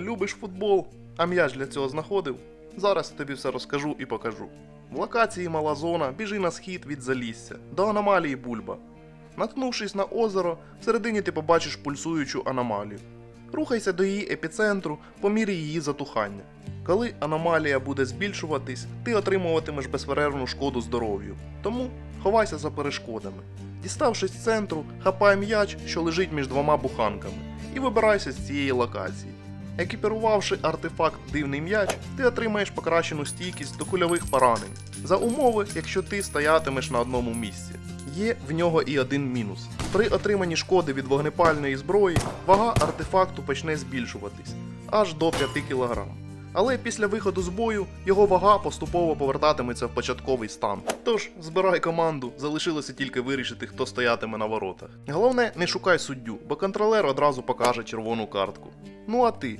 Любиш футбол, а м'яч для цього знаходив? Зараз я тобі все розкажу і покажу. В локації мала зона біжи на схід від залісся до аномалії Бульба. Наткнувшись на озеро, всередині ти побачиш пульсуючу аномалію. Рухайся до її епіцентру по мірі її затухання. Коли аномалія буде збільшуватись, ти отримуватимеш безперервну шкоду здоров'ю. Тому ховайся за перешкодами. Діставшись з центру, хапай м'яч, що лежить між двома буханками, і вибирайся з цієї локації. Екіпірувавши артефакт Дивний м'яч, ти отримаєш покращену стійкість до кульових поранень, за умови, якщо ти стоятимеш на одному місці. Є в нього і один мінус. При отриманні шкоди від вогнепальної зброї вага артефакту почне збільшуватись аж до 5 кг. Але після виходу з бою його вага поступово повертатиметься в початковий стан. Тож збирай команду, залишилося тільки вирішити, хто стоятиме на воротах. Головне, не шукай суддю, бо контролер одразу покаже червону картку. Ну а ти,